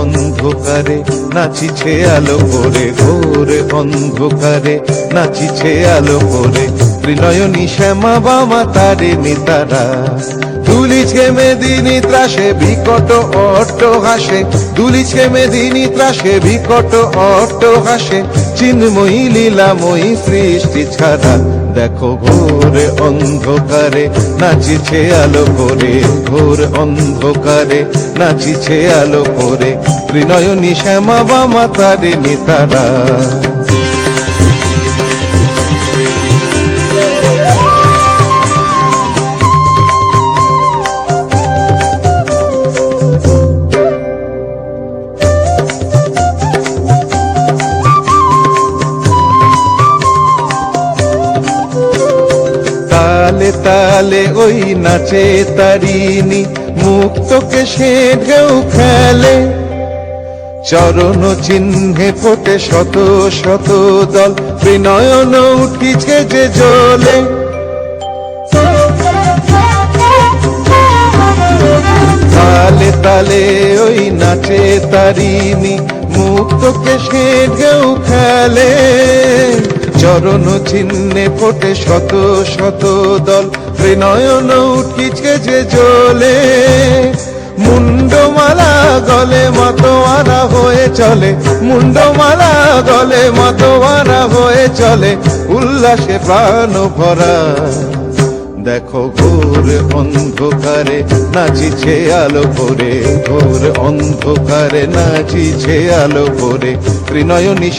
অন্ধকারে নাচিছে আলো করে ঘোরে অন্ধকারে নাচিছে আলো করে। ত্রিনয়নী শ্যামা বামা তারে নিতারা দুলিছে মেদিনী ত্রাসে, বিকট অট্ট হাসে। দুলিছে মেদিনী ত্রাসে, বিকট অট্ট হাসে। চিন্ময়ী লীলাময়ী সৃষ্টি ছাড়া দেখো ঘোর অন্ধকারে, নাচিছে আলো করে। ঘোর অন্ধকারে, নাচিছে আলো করে। ত্রিনয়নী শ্যামা বামা তারে। নিতারা তালে তালে ওই নাচে তারিনি মুক্তকে সে ঢেউ খেলে। চরণ চিহ্নে ফোটে শত শত দল, বিনয়ন উঠিছে যে জলে। তালে তালে ওই নাচে তারিনি মুক্তকে সে ঢেউ খেলে। চরণ চিহ্নে ফোটে শত শত দল। ত্রিনয়ন উঠিছে যে জলে মুন্ডমালা গলে মতোয়ারা হয়ে চলে। মুন্ডমালা গলে মতোয়ারা হয়ে চলে। উল্লাসে প্রাণ ভরা। দেখো ঘোর অন্ধকারে নাচিছে আলো করে ঘোর অন্ধকারে নাচিছে আলো করে ত্রিনয়নী